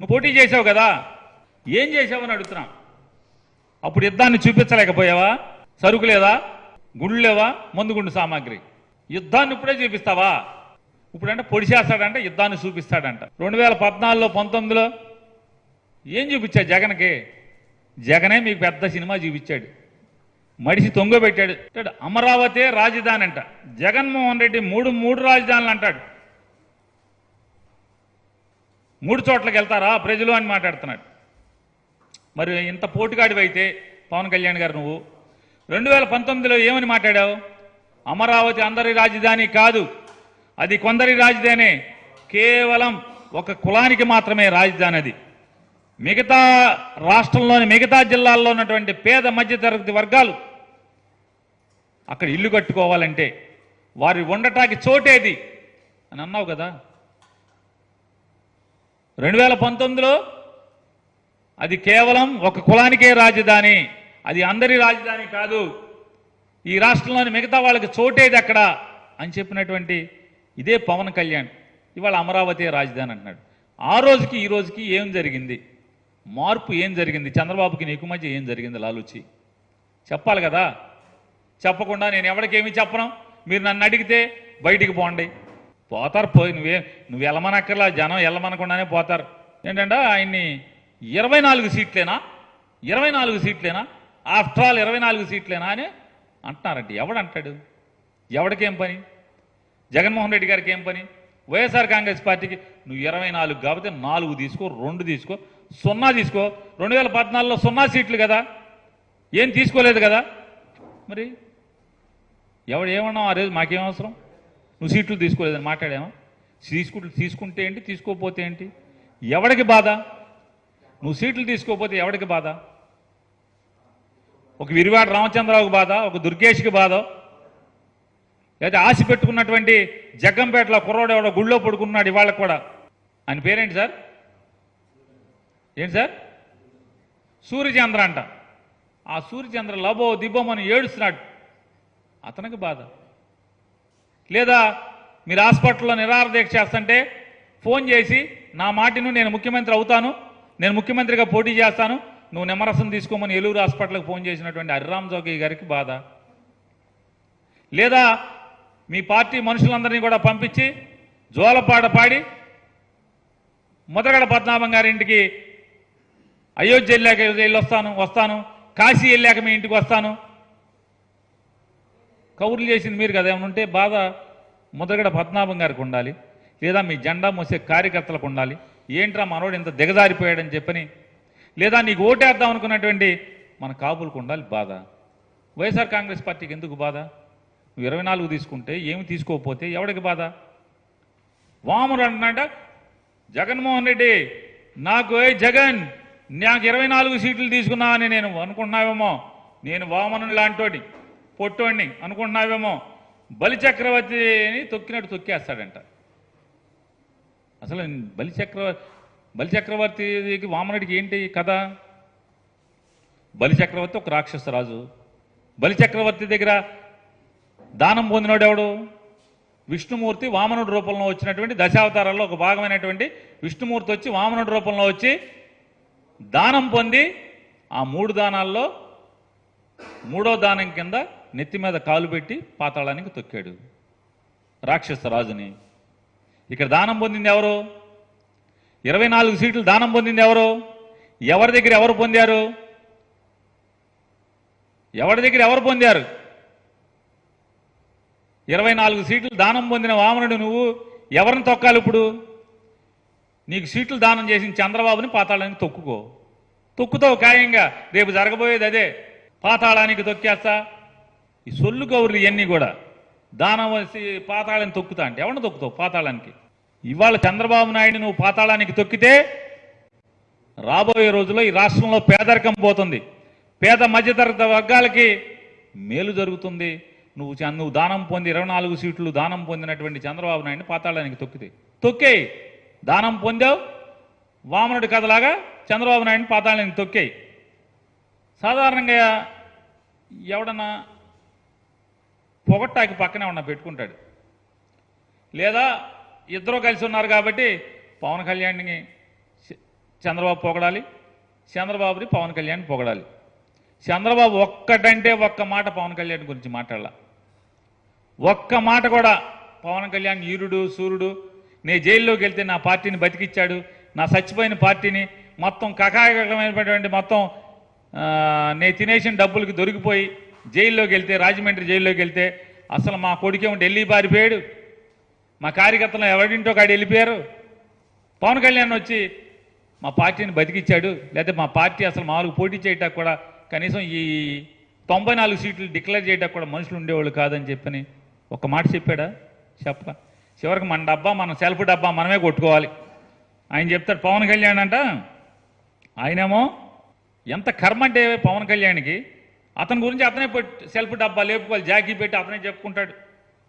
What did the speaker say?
నువ్వు పోటీ చేసావు కదా. ఏం చేసావని అడుగుతున్నా. అప్పుడు యుద్ధాన్ని చూపించలేకపోయావా? సరుకు లేదా గుళ్ళు లేవా మందు గుండు సామాగ్రి. యుద్ధాన్ని ఇప్పుడే చూపిస్తావా? ఇప్పుడంటే పొడిచేస్తాడంట యుద్ధాన్ని చూపిస్తాడంట. రెండు వేల పద్నాలుగులో పంతొమ్మిదిలో ఏం చూపించాడు జగన్కి? జగనే మీకు పెద్ద సినిమా చూపించాడు. మడిసి తొంగబెట్టాడు. అంటాడు, అమరావతి రాజధాని అంట. జగన్మోహన్ రెడ్డి మూడు మూడు రాజధానులు అంటాడు. మూడు చోట్లకి వెళ్తారా? ప్రజలు అని మాట్లాడుతున్నాడు. మరి ఇంత పోటుగాడివైతే పవన్ కళ్యాణ్ గారు నువ్వు? రెండు వేల పంతొమ్మిదిలో ఏమని మాట్లాడావు? అమరావతి అందరి రాజధాని కాదు. అది కొందరి రాజధాని. కేవలం ఒక కులానికి మాత్రమే రాజధాని అది మిగతా రాష్ట్రంలోని మిగతా జిల్లాల్లో ఉన్నటువంటి పేద మధ్యతరగతి వర్గాలు అక్కడ ఇల్లు కట్టుకోవాలంటే వారి ఉండటానికి చోటేది అని అన్నావు కదా? రెండు వేల పంతొమ్మిదిలో అది కేవలం ఒక కులానికే రాజధాని అది అందరి రాజధాని కాదు. ఈ రాష్ట్రంలోని మిగతా వాళ్ళకి చోటేది అక్కడ అని చెప్పినటువంటి ఇదే పవన్ కళ్యాణ్. ఇవాళ అమరావతి రాజధాని అంటున్నాడు. ఆ రోజుకి ఈ రోజుకి ఏం జరిగింది? మార్పు ఏం జరిగింది? చంద్రబాబుకి నీకు మధ్య ఏం జరిగింది లాలూచి? చెప్పాలి కదా? చెప్పకుండా నేను ఎవరికేమీ చెప్పను? మీరు నన్ను అడిగితే బయటికి పోండి. పోతారు పోయి నువ్వే నువ్వు వెళ్ళమనక్కర్లా జనం వెళ్ళమనకుండానే పోతారు. ఏంటంటే ఆయన్ని ఇరవై నాలుగు సీట్లేనా? ఇరవై నాలుగు సీట్లేనా? ఆఫ్టర్ ఆల్ ఇరవై నాలుగు సీట్లేనా అని అంటున్నారండి. ఎవడంటాడు? ఎవడికేం పని? జగన్మోహన్ రెడ్డి గారికి ఏం పని? వైఎస్ఆర్ కాంగ్రెస్ పార్టీకి నువ్వు ఇరవై నాలుగు కాబట్టి నాలుగు తీసుకో రెండు తీసుకో సున్నా తీసుకో. రెండు వేల పద్నాలుగులో సున్నా సీట్లు కదా? ఏం తీసుకోలేదు కదా? మరి ఎవడు ఏమన్నావు ఆ రోజు? మాకేం అవసరం? నువ్వు సీట్లు తీసుకోలేదని మాట్లాడామా తీసుకుంటు తీసుకుంటే ఏంటి తీసుకోకపోతే ఏంటి? ఎవడికి బాధ? నువ్వు సీట్లు తీసుకోకపోతే ఎవడికి బాధ? ఒక విరివాడ రామచంద్రరావుకి బాధ ఒక దుర్గేష్కి బాధ. లేదా ఆశ పెట్టుకున్నటువంటి జగ్గంపేటలో కుర్రోడు ఎవడో గుళ్ళో పడుకున్నాడు ఇవాళ కూడా. ఆయన పేరేంటి సార్? ఏంటి సార్? సూర్యచంద్ర అంట. ఆ సూర్యచంద్ర లబో దిబ్బమని ఏడుస్తున్నాడు. అతనికి బాధ. లేదా మీరు హాస్పిటల్లో నిరారదీక్ష చేస్తుంటే ఫోన్ చేసి నా మాటిను నేను ముఖ్యమంత్రి అవుతాను నేను ముఖ్యమంత్రిగా పోటీ చేస్తాను నువ్వు నిమ్మరసం తీసుకోమని ఏలూరు హాస్పిటల్కి ఫోన్ చేసినటువంటి హరిరామ్ జోగి గారికి బాధ. లేదా మీ పార్టీ మనుషులందరినీ కూడా పంపించి జోలపాట పాడి ముద్రగడ పద్మనాభం గారింటికి అయోధ్య వెళ్ళాక వెళ్ళి వస్తాను వస్తాను కాశీ వెళ్ళాక మీ ఇంటికి వస్తాను కౌరులు చేసింది మీరు కదా ఏమైనా ఉంటే బాధ ముద్రగడ పద్మనాభం గారికి ఉండాలి లేదా మీ జెండా మోసే కార్యకర్తలకు ఉండాలి. ఏంట్రా మనోడు ఇంత దిగజారిపోయాడని చెప్పని లేదా నీకు ఓటేద్దాం అనుకున్నటువంటి మన కాపులకు ఉండాలి బాధ. వైఎస్ఆర్ కాంగ్రెస్ పార్టీకి ఎందుకు బాధ? నువ్వు ఇరవై నాలుగు తీసుకుంటే ఏమి తీసుకోకపోతే ఎవడికి బాధ? వాముడు అంటున్నాడ జగన్మోహన్ రెడ్డి నాకు ఏ జగన్ నాకు ఇరవై నాలుగు సీట్లు తీసుకున్నా అని నేను అనుకుంటున్నావేమో నేను వామను లాంటి పొట్టోడిని అనుకుంటున్నావేమో బలి చక్రవర్తిని తొక్కినట్టు తొక్కేస్తాడంట. అసలు బలిచక్ర బలిచక్రవర్తికి బలి చక్రవర్తికి వామనుడికి ఏంటి కథ? బలి చక్రవర్తి ఒక రాక్షస రాజు. బలి చక్రవర్తి దగ్గర దానం పొందినాడు ఎవడు? విష్ణుమూర్తి వామనుడి రూపంలో వచ్చినటువంటి దశావతారాల్లో ఒక భాగమైనటువంటి విష్ణుమూర్తి వచ్చి వామనుడి రూపంలో వచ్చి దానం పొంది ఆ మూడు దానాల్లో మూడో దానం కింద నెత్తి మీద కాలు పెట్టి పాతాళానికి తొక్కాడు. రాక్షస రాజుని. ఇక్కడ దానం పొందింది ఎవరు? ఇరవై నాలుగు సీట్లు దానం పొందింది ఎవరు? ఎవరి దగ్గర ఎవరు పొందారు? ఎవరి దగ్గర ఎవరు పొందారు? ఇరవై నాలుగు సీట్లు దానం పొందిన వామనుడు నువ్వు ఎవరిని తొక్కాలి ఇప్పుడు? నీకు సీట్లు దానం చేసిన చంద్రబాబుని పాతాళానికి తొక్కుకో. తొక్కుతావు ఖాయంగా. రేపు జరగబోయేది అదే. పాతాళానికి తొక్కేస్తా. ఈ సొల్లు కౌరులు ఇవన్నీ కూడా దానం వేసి పాతాళాన్ని తొక్కుతా అంటే ఎవరిని తొక్కుతావు పాతాళానికి? ఇవాళ చంద్రబాబు నాయుడు నువ్వు పాతాళానికి తొక్కితే రాబోయే రోజుల్లో ఈ రాష్ట్రంలో పేదరికం పోతుంది. పేద మధ్యతరగతి వర్గాలకి మేలు జరుగుతుంది. నువ్వు నువ్వు దానం పొంది ఇరవై నాలుగు సీట్లు దానం పొందినటువంటి చంద్రబాబు నాయుడిని పాతాళానికి తొక్కితే. తొక్కేయి. దానం పొందావు. వామనుడి కథలాగా చంద్రబాబు నాయుడిని పాతాళానికి తొక్కేయి. సాధారణంగా ఎవడన్నా పొగట్టాకి పక్కనే ఉన్న పెట్టుకుంటాడు. లేదా ఇద్దరు కలిసి ఉన్నారు కాబట్టి పవన్ కళ్యాణ్ని చంద్రబాబు పొగడాలి చంద్రబాబుని పవన్ కళ్యాణ్ పొగడాలి. చంద్రబాబు ఒక్కటంటే ఒక్క మాట పవన్ కళ్యాణ్ గురించి మాట్లాడాల. ఒక్క మాట కూడా పవన్ కళ్యాణ్ ఈరుడు సూర్యుడు నే జైల్లోకి వెళ్తే నా పార్టీని బతికిచ్చాడు నా చచ్చిపోయిన పార్టీని మొత్తం కకాయకమైనటువంటి మొత్తం నేను తినేసిన డబ్బులకి దొరికిపోయి జైల్లోకి వెళ్తే రాజమండ్రి జైల్లోకి వెళ్తే అసలు మా కొడుకేమో ఢిల్లీ పారిపోయాడు. మా కార్యకర్తలు ఎవరింటో కాడ వెళ్ళిపోయారు. పవన్ కళ్యాణ్ వచ్చి మా పార్టీని బతికిచ్చాడు. లేకపోతే మా పార్టీ అసలు మామూలుగా పోటీ చేయటానికి కూడా కనీసం ఈ తొంభై నాలుగు సీట్లు డిక్లేర్ చేయడానికి కూడా మనుషులు ఉండేవాళ్ళు కాదని చెప్పని ఒక మాట చెప్పాడా? చెప్ప చివరికి మన డబ్బా మన సెల్ఫ్ డబ్బా మనమే కొట్టుకోవాలి. ఆయన చెప్తాడు పవన్ కళ్యాణ్ అంట ఆయనేమో ఎంత కర్మ అంటే పవన్ కళ్యాణ్కి అతని గురించి అతనే సెల్ఫ్ డబ్బా లేపుకోవాలి. జాకీ పెట్టి అతనే చెప్పుకుంటాడు.